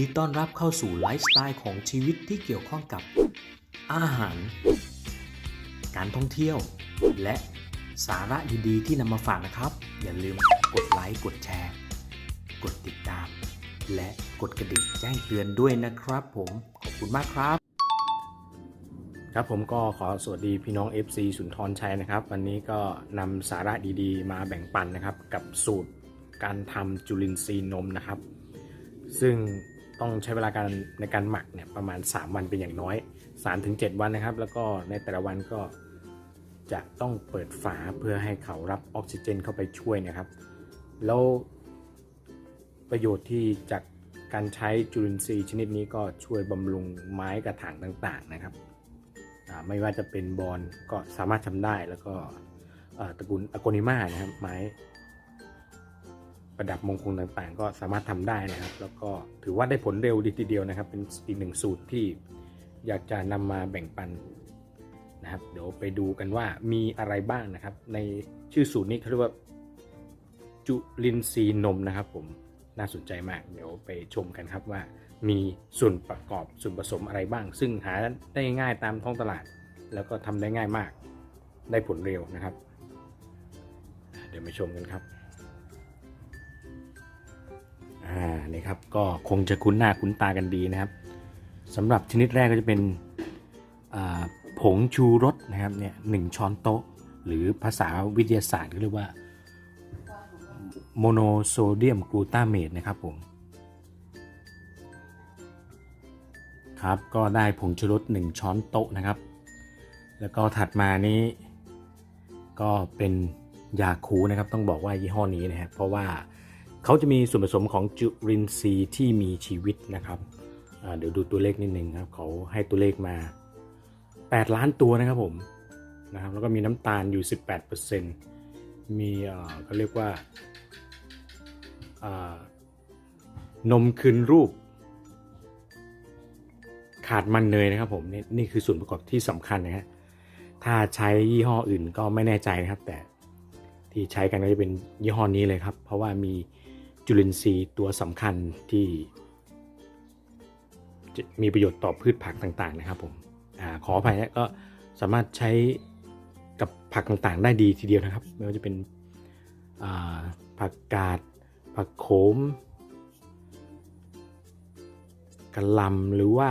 ดีต้อนรับเข้าสู่ไลฟ์สไตล์ของชีวิตที่เกี่ยวข้องกับอาหาร การท่องเที่ยว และสาระดีๆที่นำมาฝากนะครับ อย่าลืมกดไลค์กดแชร์ กดติดตาม และกดกระดิ่งแจ้งเตือนด้วยนะครับผมขอบคุณมากครับ ครับผมก็ขอสวัสดีพี่น้อง FC สุนทรชัยนะครับ วันนี้ก็นำสาระดีๆ มาแบ่งปันนะครับ กับสูตรการทำจุลินทรีย์นมนะครับ ซึ่ง ต้องใช้เวลาการในการหมักเนี่ยประมาณ 3 วันเป็นอย่างน้อย 3-7 วันนะครับ แล้วก็ในแต่ละวันก็จะต้องเปิดฝาเพื่อให้เขารับออกซิเจนเข้าไปช่วยนะครับ แล้วประโยชน์ที่จากการใช้จุลินทรีย์ชนิดนี้ก็ช่วยบำรุงไม้กระถางต่างๆนะครับ ไม่ว่าจะเป็นบอลก็สามารถทำได้แล้วก็ตระกูลอะโกนิมานะครับไม้ ประดับมงคลต่างๆ ก็สามารถทำได้นะครับ แล้วก็ถือว่าได้ผลเร็วดีทีเดียวนะครับ เป็นอีกหนึ่งสูตรที่อยากจะนำมาแบ่งปันนะครับ เดี๋ยวไปดูกันว่ามีอะไรบ้างนะครับ ในชื่อสูตรนี้เขาเรียกว่าจุลินทรีย์นมนะครับ ผมน่าสนใจมาก เดี๋ยวไปชมกันครับว่ามีส่วนประกอบส่วนผสมอะไรบ้าง ซึ่งหาได้ง่ายตามท้องตลาด แล้วก็ทำได้ง่ายมาก ได้ผลเร็วนะครับ เดี๋ยวไปชมกันครับ อ่านี่ครับก็คงจะคุ้นหน้าคุ้นตากันดีนะครับสำหรับชนิดแรกก็จะเป็นผงชูรสนะครับเนี่ยหนึ่งช้อนโต๊ะ หรือภาษาวิทยาศาสตร์ก็เรียกว่าโมโนโซเดียมกลูตาเมตนะครับผมครับก็ได้ผงชูรส1ช้อนโต๊ะนะครับ แล้วก็ถัดมานี้ก็เป็นยาคูนะครับ ต้องบอกว่ายี่ห้อนี้นะครับเพราะว่า เขาจะมีส่วนผสมของจุลินทรีย์ที่มีชีวิตนะครับ เดี๋ยวดูตัวเลขนิดนึงครับเขาให้ตัวเลขมา 8 ล้านตัวนะครับผมนะครับแล้วก็มีน้ำตาลอยู่ 18%มีเอ่อเขาเรียกว่าอ่านมคืนรูป ขาดมันเนยนะครับผมนี่นี่คือส่วนประกอบที่สำคัญนะฮะถ้าใช้ยี่ห้ออื่นก็ไม่แน่ใจนะครับ แต่ที่ใช้กันก็จะเป็นยี่ห้อนี้เลยครับ เพราะว่ามี จุลินทรีย์ตัวสำคัญที่มีประโยชน์ต่อพืชผักต่างๆนะครับผมอขออภัยนะก็สามารถใช้กับผักต่างๆ ได้ดีทีเดียวนะครับ ไม่ว่าจะเป็นผักกาด ผักโขมกะหล่ำหรือว่า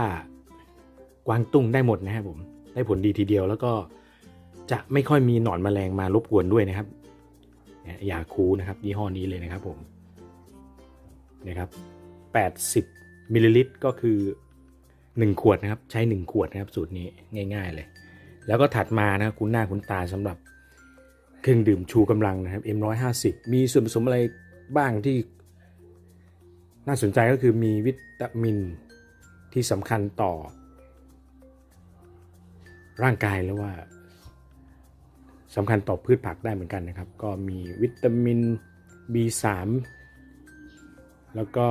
กวางตุ้งได้หมดนะครับผมได้ผลดีทีเดียวแล้วก็จะไม่ค่อยมีหนอนแมลงมารบกวนด้วยนะครับเนี่ยยาคูนะครับยี่ห้อนี้เลยนะครับผม นะครับ 80มิลลิลิตรก็คือ 1 ขวดนะครับ ใช้ 1 ขวดนะครับ สูตรนี้ง่าย ๆเลย แล้วก็ถัดมานะครับคุณหน้าคุณตาสำหรับเครื่องดื่มชูกำลังนะครับ M150 มีส่วนผสมอะไรบ้างที่ น่าสนใจก็คือมีวิตามินที่สำคัญต่อ ร่างกายแล้วว่าสำคัญต่อพืชผักได้เหมือนกันนะครับ ก็มีวิตามิน B3 แล้วก็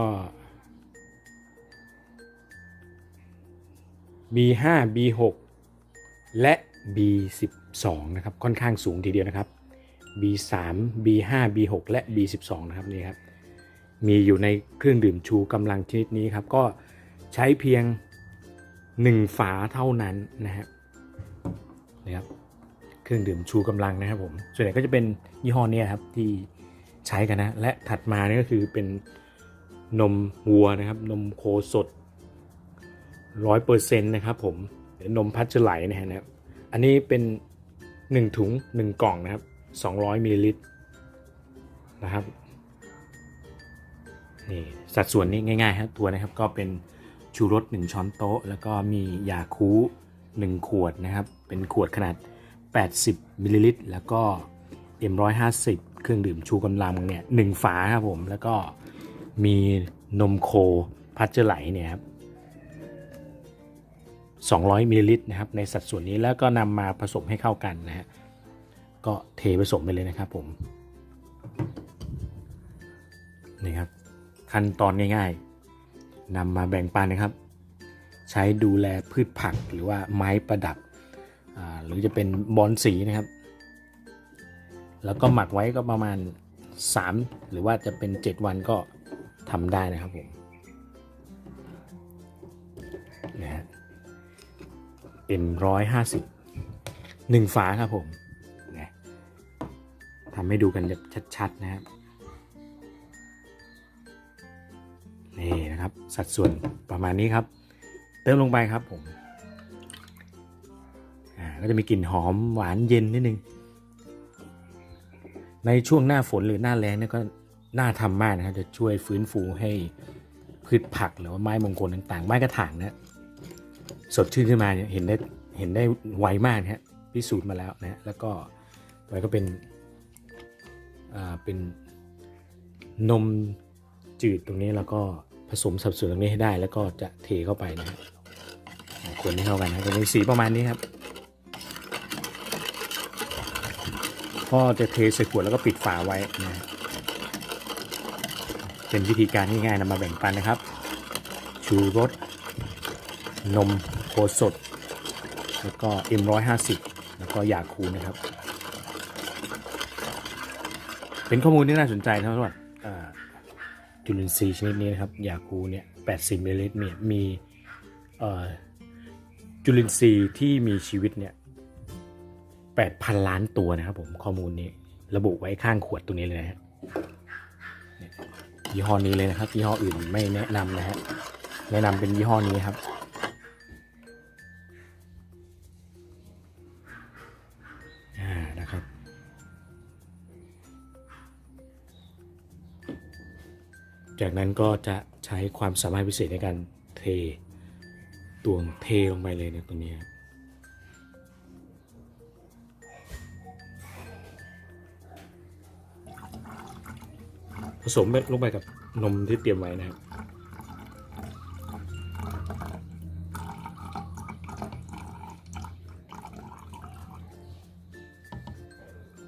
B5 B6 และ B12 นะครับ ค่อนข้างสูงทีเดียวนะครับ B3 B5 B6 และ B12 นะครับนี่ครับ มีอยู่ในเครื่องดื่มชูกำลังชนิดนี้ครับ ก็ใช้เพียง 1 ฝาเท่านั้นนะครับนะครับ เครื่องดื่มชูกำลังนะครับผม ส่วนใหญ่ก็จะเป็นยี่ห้อนี้ครับที่ใช้กันนะ และถัดมานี่ก็คือเป็น นมวัวนะครับ นมโคสดร้อยเปอร์เซ็นต์นะครับผมนมพัชไหลนะฮะนะครับ อันนี้เป็น 1 ถุง 1 กล่องนะครับ 200มิลลิลิตรนะครับนี่สัดส่วนนี้ง่ายๆครับตัวนะครับก็เป็นชูรส 1 ช้อนโต๊ะ แล้วก็มียาคู1ขวดนะครับ เป็นขวดขนาด 80มิลลิลิตรแล้วก็ M150 เครื่องดื่มชูกำลังเนี่ยหนึ่งฝาครับผมแล้วก็ มีนมโคพัชเจอร์ไหลเนี่ยครับ200มิลลิลิตรนะครับในสัดส่วนนี้แล้วก็นำมาผสมให้เข้ากันนะฮะก็เทผสมไปเลยนะครับผมนี่ครับขั้นตอนง่ายๆนำมาแบ่งปันนะครับ ใช้ดูแลพืชผักหรือว่าไม้ประดับอ่าหรือจะเป็นบอนสีนะครับ แล้วก็หมักไว้ก็ประมาณ 3 หรือว่าจะเป็น 7 วันก็ ทำได้นะครับผมนะฮะ M ร้อยห้าสิบหนึ่งฝาครับผมนะทำให้ดูกันแบบชัด ๆ นะครับ นี่นะครับ สัดส่วนประมาณนี้ครับ เติมลงไปครับผมอ่าก็จะมีกลิ่นหอมหวานเย็นนิดนึง ในช่วงหน้าฝนหรือหน้าแล้งเนี่ยก็ น่าทำมากนะครับจะช่วยฟื้นฟูให้พืชผักหรือว่าไม้มงคลต่างๆ ไม้กระถางนะสดชื่นขึ้นมาเนี่ยเห็นได้เห็นได้ไวมากนะฮะพิสูจน์มาแล้วนะฮะแล้วก็ต่อไปก็เป็นอ่าเป็นนมจืดตรงนี้แล้วก็ผสมสับส่วนตรงนี้ให้ได้ แล้วก็จะเทเข้าไปนะฮะอ่าคนให้เข้ากันนะจะมีสีประมาณนี้ครับก็จะเทใส่ขวดแล้วก็ปิดฝาไว้นะฮะ เป็นวิธีการง่ายๆนำมาแบ่งปันนะครับ ชูรสนมโคสด แล้วก็ M150 แล้วก็ยาคูนะครับ เป็นข้อมูลที่น่าสนใจนะสำหรับอ่าจุลินทรีย์ชนิดนี้นะครับยาคูเนี่ย 80มิลลิลิตรเนี่ยมีจุลินทรีย์ที่มีชีวิตเนี่ย 8,000 ล้านตัวนะครับผมข้อมูลนี้ระบุไว้ข้างขวดตัวนี้เลยนะฮะ ยี่ห้อนี้เลยนะครับยี่ห้ออื่นไม่แนะนำนะฮะแนะนำเป็นยี่ห้อนี้ครับ อ่านะครับ จากนั้นก็จะใช้ความสามารถพิเศษในการเทตวงเทลงไปเลยเนี่ยตรงนี้ครับ สมลงไปกับนมที่เตรียมไว้นะครับ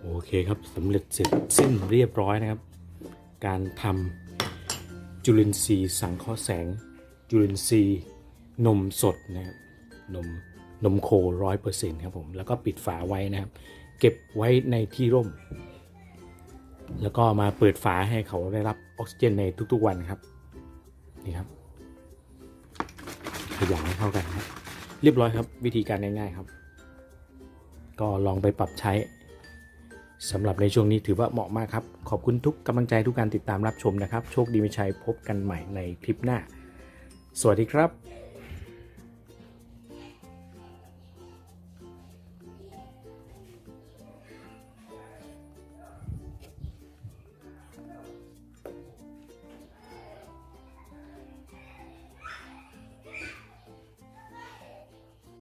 โอเคครับสำเร็จเสร็จสิ้นเรียบร้อยนะครับ การทำจุลินทรีย์สังเคราะห์แสง จุลินทรีย์นมสดนะครับนมนมโคร้อยเปอร์เซ็นต์ครับผม แล้วก็ปิดฝาไว้นะครับ เก็บไว้ในที่ร่ม แล้วก็มาเปิดฝาให้เขาได้รับออกซิเจนในทุกๆวันครับ นี่ครับ ขยายให้เข้ากันครับ เรียบร้อยครับ วิธีการง่ายๆครับ ก็ลองไปปรับใช้สำหรับในช่วงนี้ถือว่าเหมาะมากครับ ขอบคุณทุกกำลังใจทุกการติดตามรับชมนะครับ โชคดีมีชัยพบกันใหม่ในคลิปหน้า สวัสดีครับ